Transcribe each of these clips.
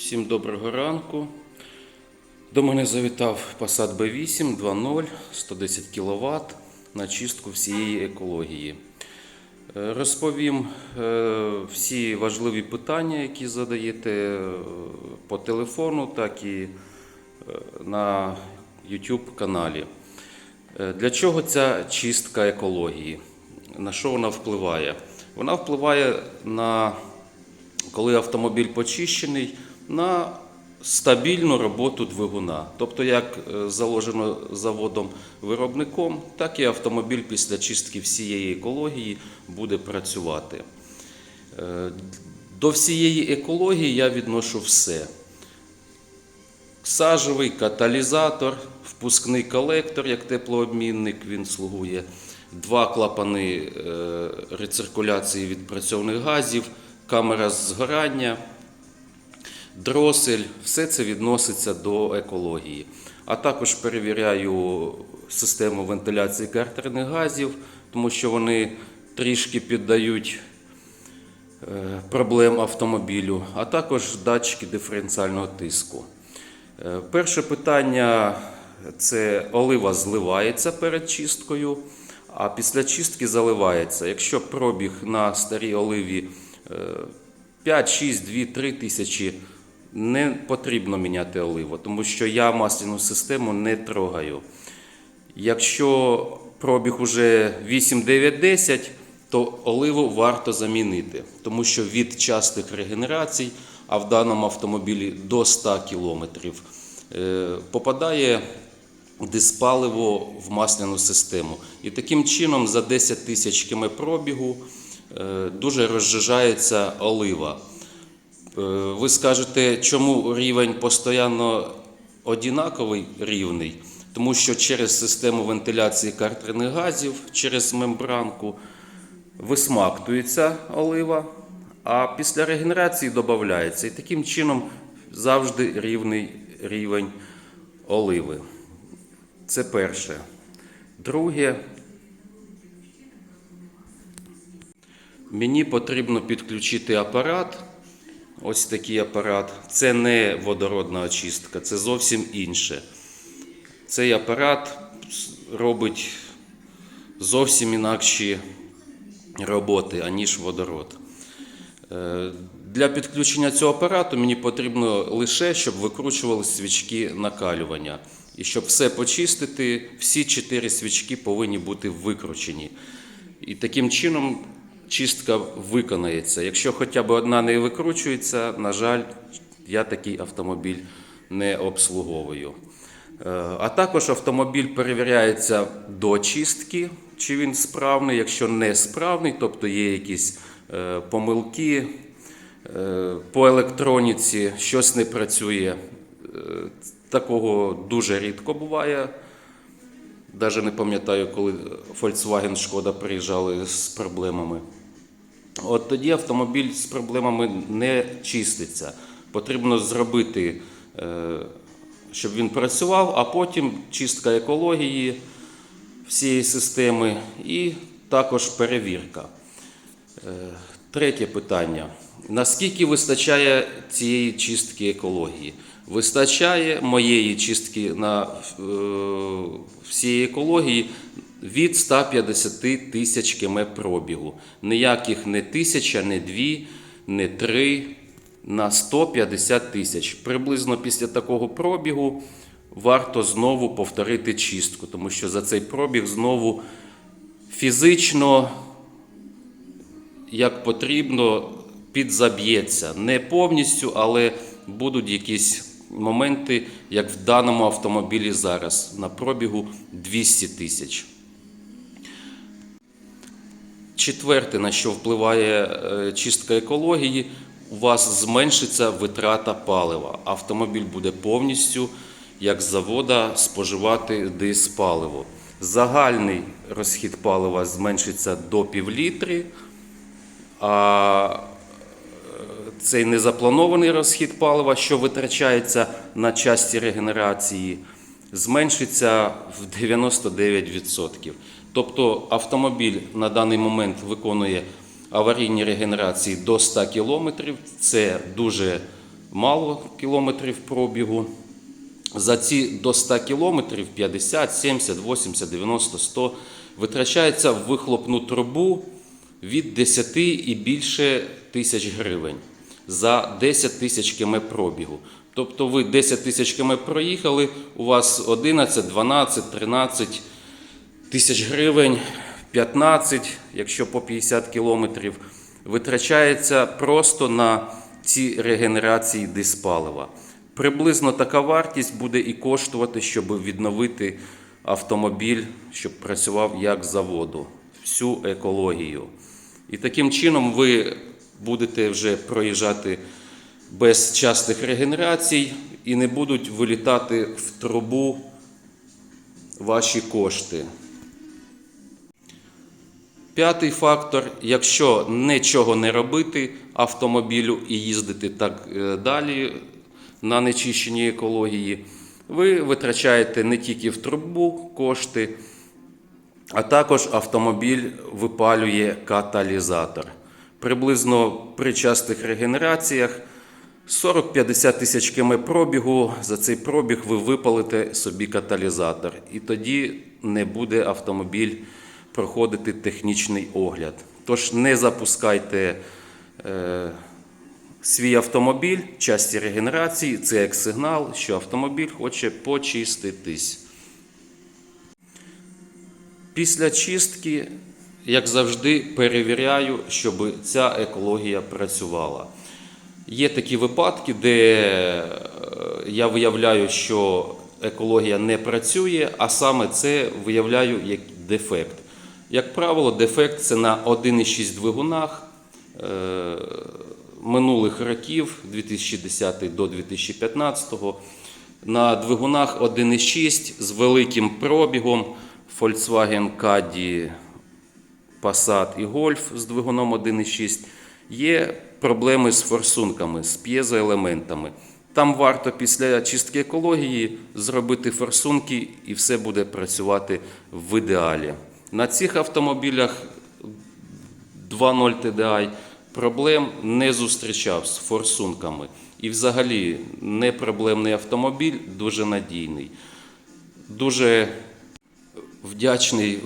Всім доброго ранку. До мене завітав Passat B8 2.0 110 кВт на чистку всієї екології. Е, Розповім е, всі важливі питання, які задаєте е, по телефону, так і на YouTube каналі. Для чого ця чистка екології? На що вона впливає? Вона впливає на коли автомобіль почищений, на стабільну роботу двигуна. Тобто, як е, заложено заводом-виробником, так і автомобіль після чистки всієї екології буде працювати. Е, До всієї екології я відношу все. Сажовий каталізатор, впускний колектор, як теплообмінник, він слугує, два клапани е, рециркуляції відпрацьованих газів, камера згорання, дросель, все це відноситься до екології. А також перевіряю систему вентиляції картерних газів, тому що вони трішки піддають е, проблем автомобілю, а також датчики диференціального тиску. Е, Перше питання це олива зливається перед чисткою, а після чистки заливається. Якщо пробіг на старій оливі е, 5, 6, 2, 3 тисячі, не потрібно міняти оливу, тому що я масляну систему не трогаю. Якщо пробіг уже 8, 9, 10, то оливу варто замінити, тому що від частих регенерацій, а в даному автомобілі до 100 км, попадає диспаливо в масляну систему. І таким чином за 10 тисяч км пробігу е, дуже розжижається олива. Е, Ви скажете, чому рівень постійно однаковий рівний? Тому що через систему вентиляції картерних газів, через мембранку висмактується олива, а після регенерації додається. І таким чином завжди рівний рівень оливи. Це перше. Друге, мені потрібно підключити апарат. Ось такий апарат. Це не водородна очистка, це зовсім інше. Цей апарат робить зовсім інакші роботи, аніж водород. Е, Для підключення цього апарату мені потрібно лише, щоб викручували свічки накалювання. І щоб все почистити, всі чотири свічки повинні бути викручені. І таким чином чистка виконається. Якщо хоча б одна не викручується, на жаль, я такий автомобіль не обслуговую. Е, А також автомобіль перевіряється до чистки, чи він справний. Якщо не справний, тобто є якісь е, помилки е, по електроніці, щось не працює. Такого дуже рідко буває. Навіть не пам'ятаю, коли Volkswagen Шкода приїжджали з проблемами. От тоді автомобіль з проблемами не чиститься. Потрібно зробити, е, щоб він працював, а потім чистка екології всієї системи і також перевірка. Е, Третє питання. Наскільки вистачає цієї чистки екології? Вистачає моєї чистки на е, всієї екології від 150 тисяч км пробігу. Ніяких не тисяча, не дві, не три, на 150 тисяч. Приблизно після такого пробігу варто знову повторити чистку, тому що за цей пробіг знову фізично як потрібно, підзаб'ється. Не повністю, але будуть якісь моменти, як в даному автомобілі зараз, на пробігу 200 тисяч. Четверте, на що впливає е, чистка екології, у вас зменшиться витрата палива. Автомобіль буде повністю, як з завода, споживати диспаливо. Загальний розхід палива зменшиться до півлітри, а е, цей незапланований розхід палива, що витрачається на часті регенерації, зменшиться в 99%. Тобто автомобіль на даний момент виконує аварійні регенерації до 100 км. Це дуже мало кілометрів пробігу. За ці до 100 кілометрів 50, 70, 80, 90, 100 витрачається в вихлопну трубу від 10 і більше тисяч гривень за 10 тисяч км пробігу. Тобто ви 10 тисяч км проїхали, у вас 11, 12, 13 тисяч гривень, 15, якщо по 50 кілометрів, витрачається просто на ці регенерації диспалива. Приблизно така вартість буде і коштувати, щоб відновити автомобіль, щоб працював як заводу, всю екологію. І таким чином ви будете вже проїжджати без частих регенерацій і не будуть вилітати в трубу ваші кошти. П'ятий фактор: якщо нічого не робити автомобілю і їздити так е, далі на нечищеній екології, ви витрачаєте не тільки в трубу кошти, а також автомобіль випалює каталізатор. Приблизно при частих регенераціях 40-50 тисяч км пробігу. За цей пробіг ви випалите собі каталізатор, і тоді не буде автомобіль проходити технічний огляд. Тож не запускайте е, свій автомобіль в часті регенерації. Це як сигнал, що автомобіль хоче почиститись. Після чистки, як завжди, перевіряю, щоб ця екологія працювала. Є такі випадки, де е, я виявляю, що екологія не працює, а саме це виявляю як дефект. Як правило, дефект це на 1,6 двигунах е, минулих років, 2010 до 2015, на двигунах 1,6 з великим пробігом Volkswagen Caddy, Passat і Golf з двигуном 1,6 є проблеми з форсунками, з п'єзоелементами. Там варто після чистки екології зробити форсунки і все буде працювати в ідеалі. На цих автомобілях 2.0 TDI проблем не зустрічав з форсунками. І взагалі не проблемний автомобіль, дуже надійний. Дуже вдячний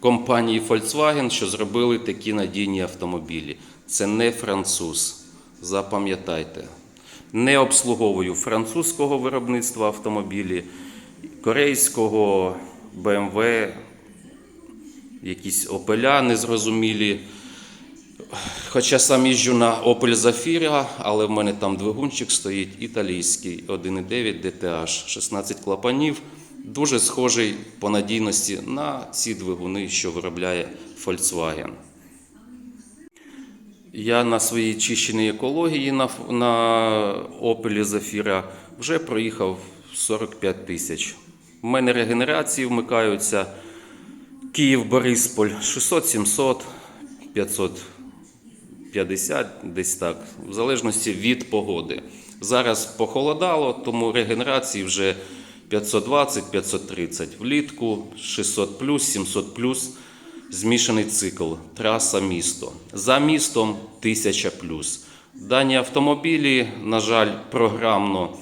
компанії Volkswagen, що зробили такі надійні автомобілі. Це не француз. Запам'ятайте. Не обслуговую французького виробництва автомобілі, корейського BMW, якісь Opel незрозумілі. Хоча сам їжджу на Opel Zafira, але в мене там двигунчик стоїть італійський 1,9 DTH, 16 клапанів. Дуже схожий по надійності на ці двигуни, що виробляє Volkswagen. Я на своїй чищеній екології на, на Opel Zafira вже проїхав 45 тисяч. У мене регенерації вмикаються Київ-Борисполь 600-700, 550, десь так, в залежності від погоди. Зараз похолодало, тому регенерації вже 520-530. Влітку 600 плюс, 700 плюс. Змішаний цикл, траса місто. За містом 1000 плюс. Дані автомобілі, на жаль, програмно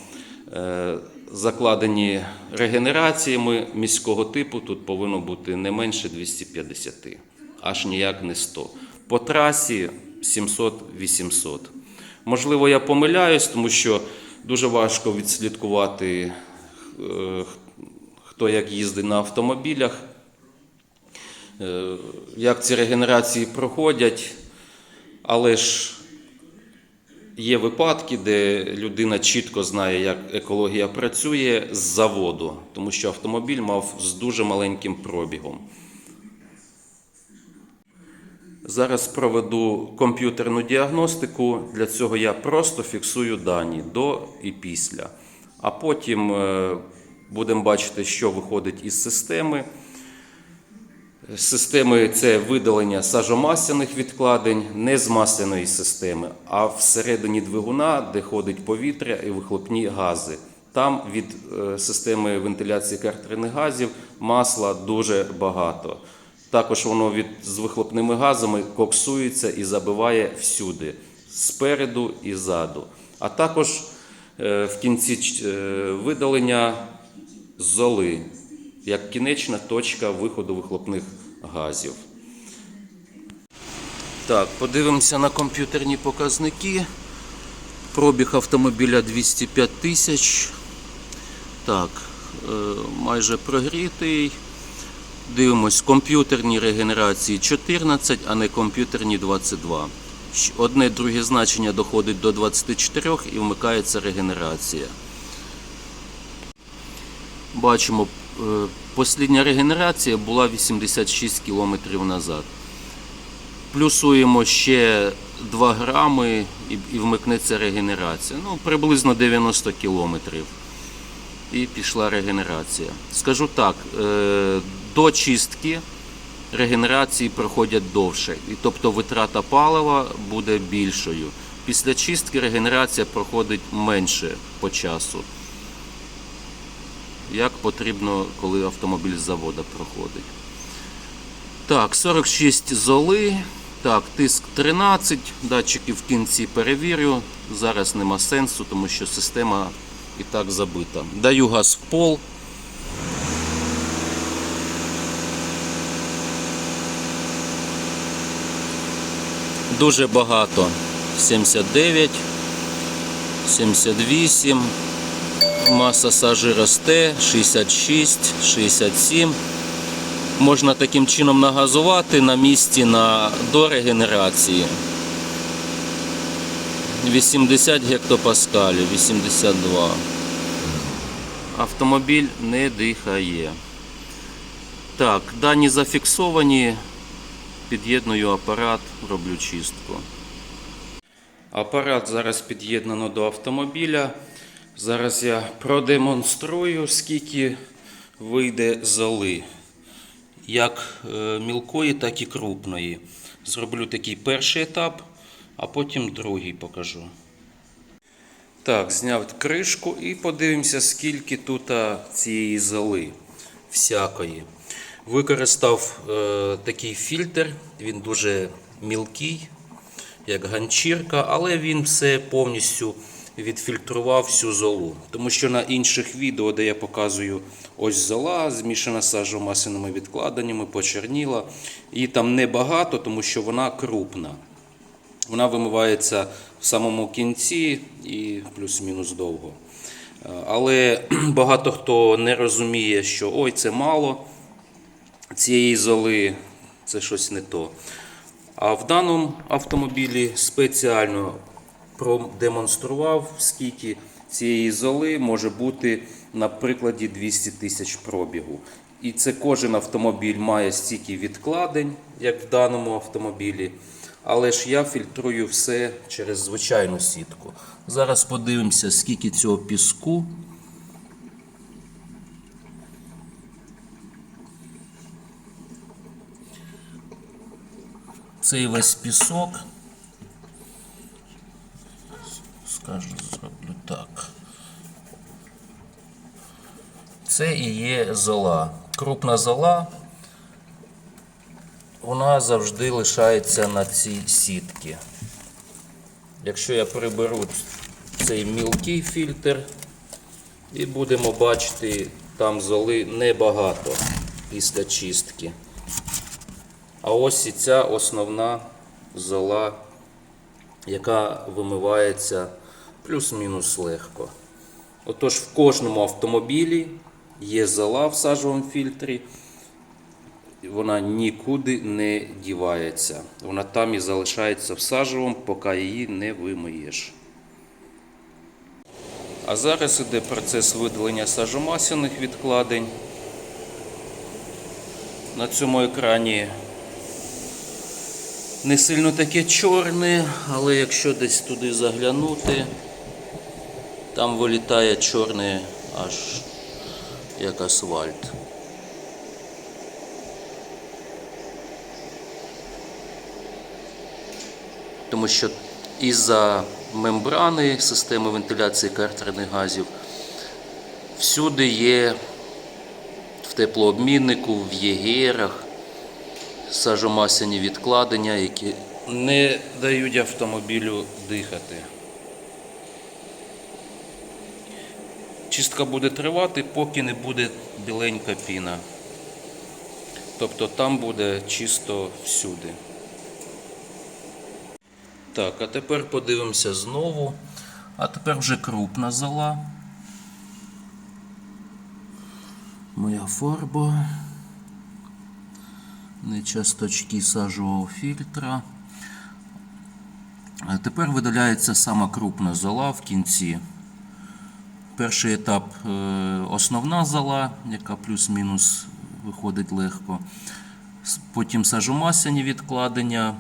е, закладені регенераціями міського типу. Тут повинно бути не менше 250, аж ніяк не 100. По трасі 700-800. Можливо, я помиляюсь, тому що дуже важко відслідкувати, е, хто як їздить на автомобілях. Е, як ці регенерації проходять, але ж є випадки, де людина чітко знає, як екологія працює з заводу, тому що автомобіль мав з дуже маленьким пробігом. Зараз проведу комп'ютерну діагностику. Для цього я просто фіксую дані до і після. А потім е, будемо бачити, що виходить із системи. Системи це видалення сажомасляних відкладень, не з масляної системи, а всередині двигуна, де ходить повітря і вихлопні гази. Там від е, системи вентиляції картерних газів масла дуже багато. Також воно від, з вихлопними газами коксується і забиває всюди, спереду і ззаду. А також е, в кінці е, видалення золи як кінечна точка виходу вихлопних газів. Так, подивимося на комп'ютерні показники. Пробіг автомобіля 205 тисяч. Так, е, майже прогрітий. Дивимось, комп'ютерні регенерації 14, а не комп'ютерні 22. Одне друге значення доходить до 24 і вмикається регенерація. Бачимо, послідня регенерація була 86 км назад. Плюсуємо ще 2 грами і, і вмикнеться регенерація. Ну, приблизно 90 кілометрів. І пішла регенерація. Скажу так, е, до чистки регенерації проходять довше. І тобто витрата палива буде більшою. Після чистки регенерація проходить менше по часу. Як потрібно, коли автомобіль з завода проходить. Так, 46 золи. Так, тиск 13. Датчики в кінці перевірю. Зараз нема сенсу, тому що система і так забита. Даю газ в пол. Дуже багато. 79, 78. Маса сажі росте, 66, 67. Можна таким чином нагазувати на місці на до регенерації. 80 гектопаскалів, 82. Автомобіль не дихає. Так, дані зафіксовані. Під'єдную апарат, роблю чистку. Апарат зараз під'єднано до автомобіля. Зараз я продемонструю, скільки вийде золи. Як е, мілкої, так і крупної. Зроблю такий перший етап, а потім другий покажу. Так, зняв кришку і подивимося, скільки тут цієї золи всякої. Використав е, такий фільтр, він дуже мілкий, як ганчірка, але він все повністю відфільтрував всю золу. Тому що на інших відео, де я показую ось зола, змішана з сажомасяними відкладеннями, почерніла. Її там небагато, тому що вона крупна. Вона вимивається в самому кінці і плюс-мінус довго. Е, Але багато хто не розуміє, що ой, це мало цієї золи, це щось не то. А в даному автомобілі спеціально продемонстрував, скільки цієї золи може бути на прикладі 200 тисяч пробігу. І це кожен автомобіль має стільки відкладень, як в даному автомобілі. Але ж я фільтрую все через звичайну сітку. Зараз подивимося, скільки цього піску. Цей весь пісок. Скажу, зроблю так. Це і є зола. Крупна зола. Вона завжди лишається на цій сітці. Якщо я приберу цей мілкий фільтр, і будемо бачити, там золи небагато після чистки. А ось і ця основна зола, яка вимивається плюс-мінус легко. Отож, в кожному автомобілі є зола в сажовому фільтрі, вона нікуди не дівається. Вона там і залишається в сажовому, поки її не вимиєш. А зараз іде процес видалення сажомасяних відкладень. На цьому екрані не сильно таке чорне, але якщо десь туди заглянути, там вилітає чорне аж як асфальт. Тому що із-за мембрани системи вентиляції картерних газів всюди є в теплообміннику, в єгерах сажомасяні відкладення, які не дають автомобілю дихати. Чистка буде тривати, поки не буде біленька піна. Тобто там буде чисто всюди. Так, а тепер подивимося знову. А тепер вже крупна зола. Моя фарба. Не часточки сажового фільтра. А тепер видаляється сама крупна зола в кінці. Перший етап е, основна зола, яка плюс-мінус виходить легко. Потім сажомасяні відкладення,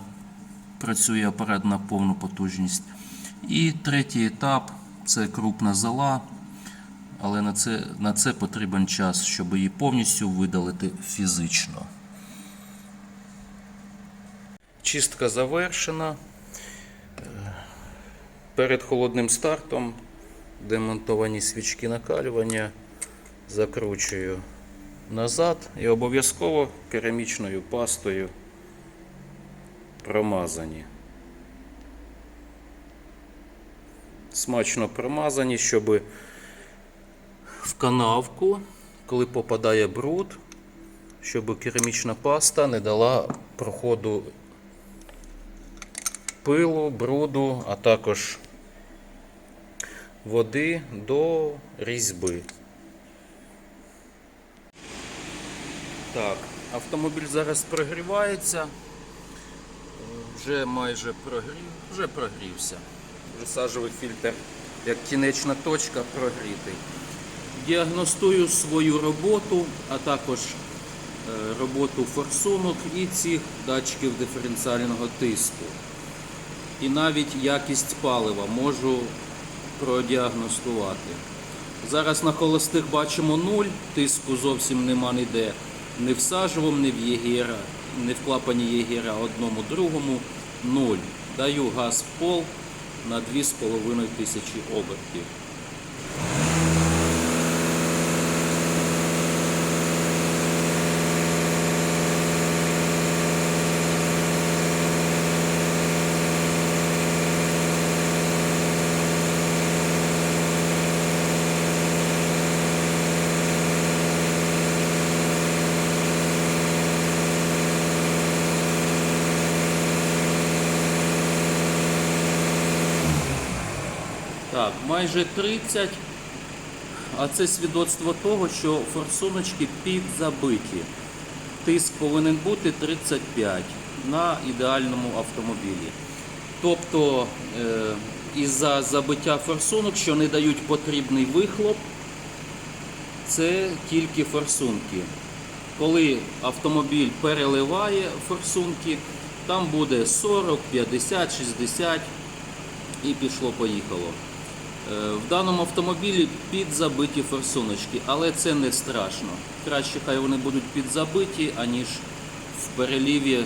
працює апарат на повну потужність. І третій етап це крупна зола, але на це, на це потрібен час, щоб її повністю видалити фізично. Чистка завершена. Е, Перед холодним стартом демонтовані свічки накалювання закручую назад і обов'язково керамічною пастою промазані. Смачно промазані, щоб в канавку, коли попадає бруд, щоб керамічна паста не дала проходу пилу, бруду, а також води до різьби. Так, автомобіль зараз прогрівається. Вже майже прогрів, вже прогрівся. Вже сажовий фільтр, як кінечна точка, прогрітий. Діагностую свою роботу, а також е, роботу форсунок і цих датчиків диференціального тиску. І навіть якість палива можу продіагностувати. Зараз на холостих бачимо нуль, тиску зовсім нема ніде. Не в сажовому, не в єгера, не в клапані єгера одному другому нуль. Даю газ пол на 2,5 тисячі обертів. Так, майже 30. А це свідоцтво того, що форсуночки підзабиті. Тиск повинен бути 35 на ідеальному автомобілі. Тобто е, із-за забиття форсунок, що не дають потрібний вихлоп, це тільки форсунки. Коли автомобіль переливає форсунки, там буде 40, 50, 60 і пішло-поїхало. Е, В даному автомобілі підзабиті форсуночки, але це не страшно. Краще хай вони будуть підзабиті, аніж в переліві,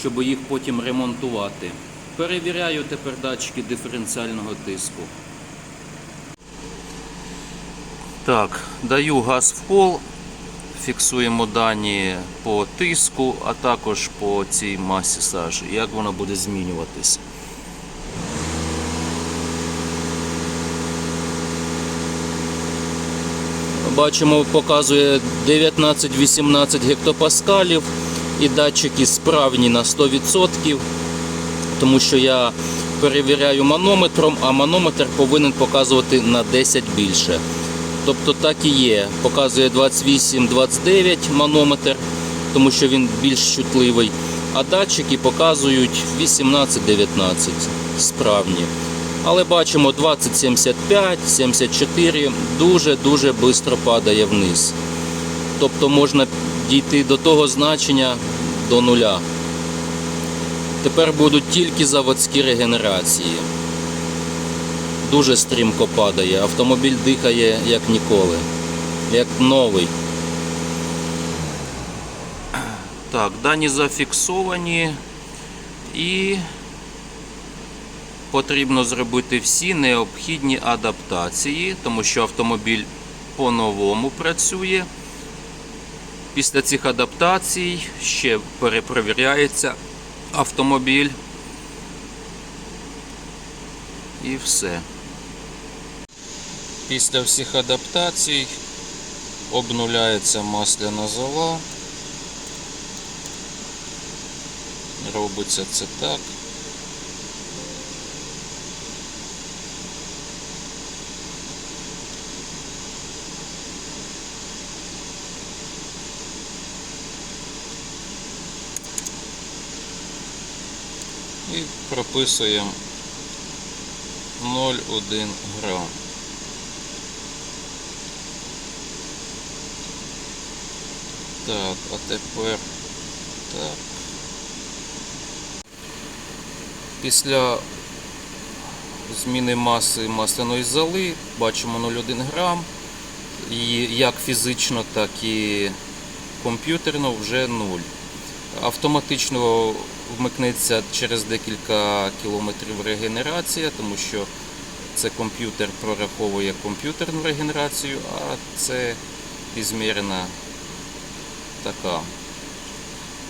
щоб їх потім ремонтувати. Перевіряю тепер датчики диференціального тиску. Так, даю газ в пол, фіксуємо дані по тиску, а також по цій масі сажі, як воно буде змінюватись. Бачимо, показує 19-18 гектопаскалів і датчики справні на 100%, тому що я перевіряю манометром, а манометр повинен показувати на 10 більше. Тобто так і є. Показує 28-29 манометр, тому що він більш чутливий. А датчики показують 18-19 справні. Але бачимо 20-75, 74 дуже-дуже швидко падає вниз. Тобто можна дійти до того значення до нуля. Тепер будуть тільки заводські регенерації. Дуже стрімко падає. Автомобіль дихає як ніколи, як новий. Так, дані зафіксовані і потрібно зробити всі необхідні адаптації, тому що автомобіль по-новому працює. Після цих адаптацій ще перепровіряється автомобіль. І все. Після всіх адаптацій обнуляється масляна зола. Робиться це так. І прописуємо 0,1 грам. Так, а тепер так. Після зміни маси масляної золи бачимо 0,1 грам. І як фізично, так і комп'ютерно вже 0. Автоматично вмикнеться через декілька кілометрів регенерація, тому що це комп'ютер прораховує комп'ютерну регенерацію, а це ізмірена така.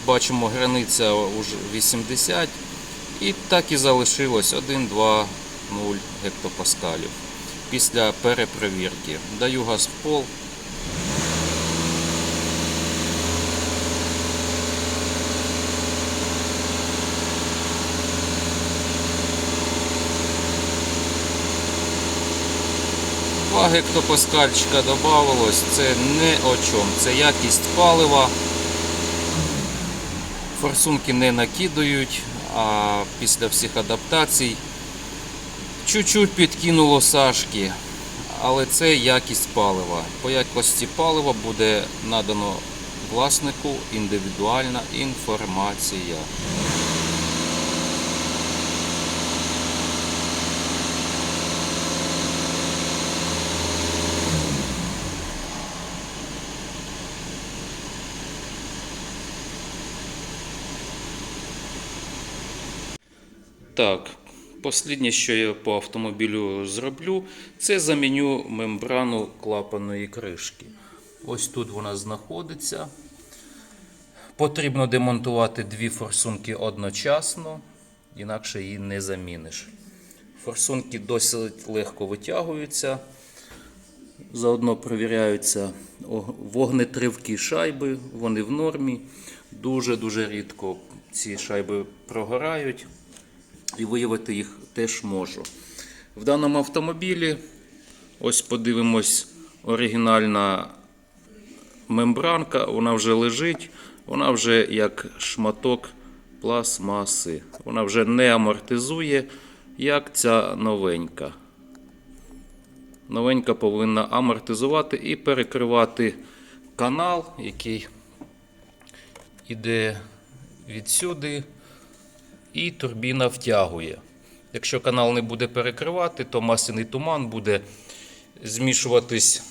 Бачимо, границя уже 80 і так і залишилось 1, 2, 0 гектопаскалів. Після перепровірки. Даю газ в пол. Два гектопаскальчика додавалось, це не о чому, це якість палива. Форсунки не накидують, а після всіх адаптацій чуть-чуть підкинуло сашки, але це якість палива. По якості палива буде надано власнику індивідуальна інформація. Так, Посліднє, що я по автомобілю зроблю, це заміню мембрану клапаної кришки. Ось тут вона знаходиться. Потрібно демонтувати дві форсунки одночасно, інакше її не заміниш. Форсунки досить легко витягуються. Заодно перевіряються вогнетривкі шайби, вони в нормі. Дуже-дуже рідко ці шайби прогорають і виявити їх теж можу. В даному автомобілі, ось подивимось, оригінальна мембранка, вона вже лежить, вона вже як шматок пластмаси. Вона вже не амортизує, як ця новенька. Новенька повинна амортизувати і перекривати канал, який іде відсюди і турбіна втягує. Якщо канал не буде перекривати, то масляний туман буде змішуватись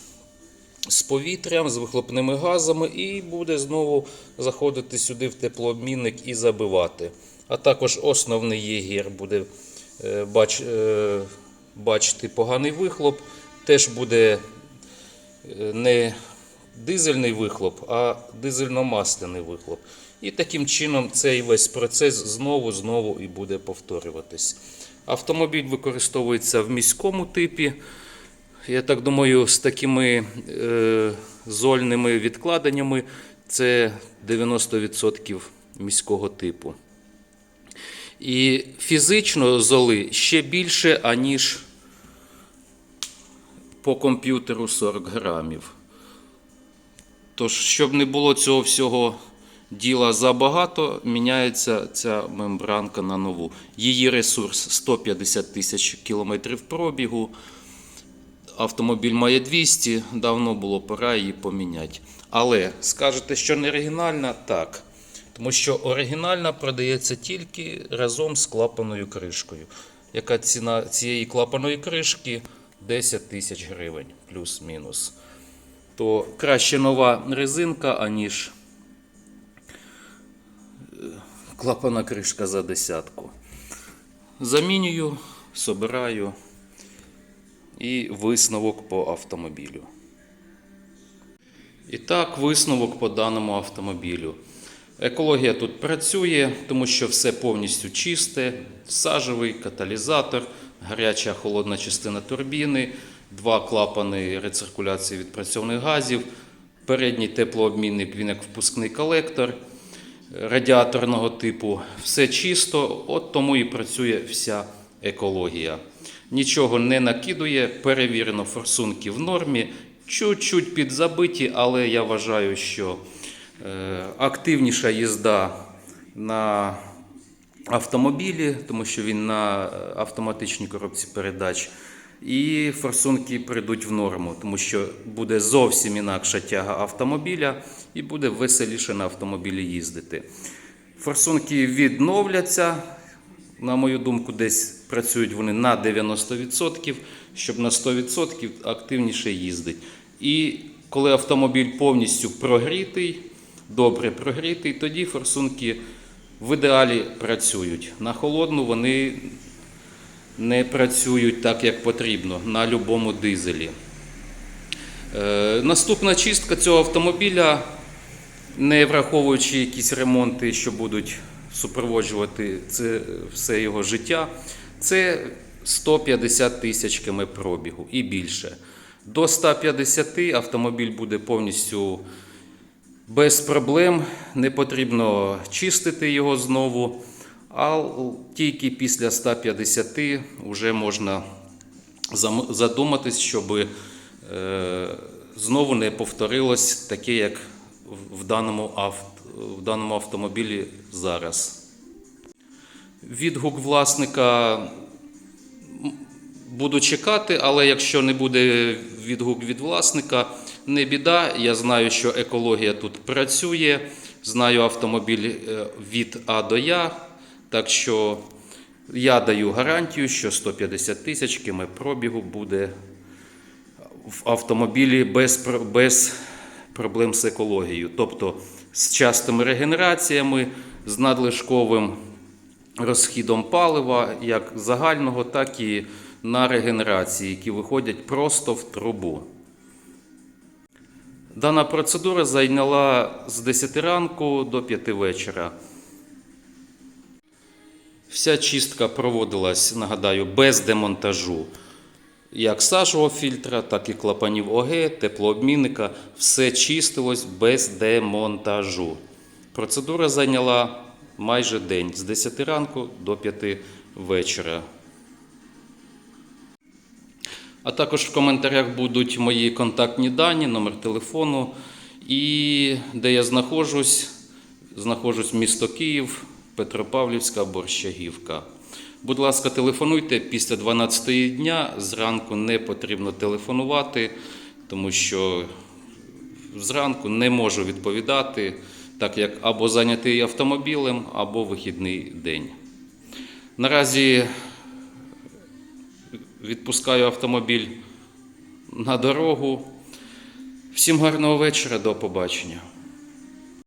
з повітрям, з вихлопними газами, і буде знову заходити сюди в теплообмінник і забивати. А також основний єгір буде е, бач, е, бачити поганий вихлоп, теж буде е, не дизельний вихлоп, а дизельно-масляний вихлоп. І таким чином цей весь процес знову знову і буде повторюватись. Автомобіль використовується в міському типі. Я так думаю, з такими е, зольними відкладеннями це 90% міського типу. І фізично золи ще більше, аніж по комп'ютеру 40 грамів. Тож, щоб не було цього всього діла забагато, міняється ця мембранка на нову. Її ресурс 150 тисяч кілометрів пробігу. Автомобіль має 200, давно було пора її поміняти. Але скажете, що не оригінальна? Так. Тому що оригінальна продається тільки разом з клапаною кришкою. Яка ціна цієї клапаної кришки? 10 тисяч гривень, плюс-мінус. То краще нова резинка, аніж клапана кришка за десятку. Замінюю, собираю і висновок по автомобілю. І так, висновок по даному автомобілю. Екологія тут працює, тому що все повністю чисте, сажевий каталізатор, гаряча холодна частина турбіни, два клапани рециркуляції відпрацьованих газів, передній теплообмінник, він як впускний колектор радіаторного типу. Все чисто, от тому і працює вся екологія. Нічого не накидує, перевірено форсунки в нормі, чуть-чуть підзабиті, але я вважаю, що е, активніша їзда на автомобілі, тому що він на е, автоматичній коробці передач. І форсунки прийдуть в норму, тому що буде зовсім інакша тяга автомобіля і буде веселіше на автомобілі їздити. Форсунки відновляться. На мою думку, десь працюють вони на 90%, щоб на 100% активніше їздить. І коли автомобіль повністю прогрітий, добре прогрітий, тоді форсунки в ідеалі працюють. На холодну вони не працюють так, як потрібно на будь-якому дизелі. Е, наступна чистка цього автомобіля, не враховуючи якісь ремонти, що будуть супроводжувати це все його життя, це 150 тисяч км пробігу і більше. До 150 автомобіль буде повністю без проблем, не потрібно чистити його знову, а тільки після 150 вже можна задуматись, щоб е, знову не повторилось таке, як в- даному, авт, в даному автомобілі зараз. Відгук власника буду чекати, але якщо не буде відгук від власника, не біда. Я знаю, що екологія тут працює. Знаю автомобіль е, від А до Я. Так що я даю гарантію, що 150 тисяч км пробігу буде в автомобілі без, без проблем з екологією. Тобто з частими регенераціями, з надлишковим розхідом палива, як загального, так і на регенерації, які виходять просто в трубу. Дана процедура зайняла з 10 ранку до 5 вечора. Вся чистка проводилась, нагадаю, без демонтажу. Як сажового фільтра, так і клапанів ОГ, теплообмінника. Все чистилось без демонтажу. Процедура зайняла майже день з 10 ранку до 5 вечора. А також в коментарях будуть мої контактні дані, номер телефону і де я знаходжусь. Знаходжусь місто Київ, Петропавлівська, Борщагівка. Будь ласка, телефонуйте після 12 дня. Зранку не потрібно телефонувати, тому що зранку не можу відповідати, так як або зайнятий автомобілем, або вихідний день. Наразі відпускаю автомобіль на дорогу. Всім гарного вечора, до побачення.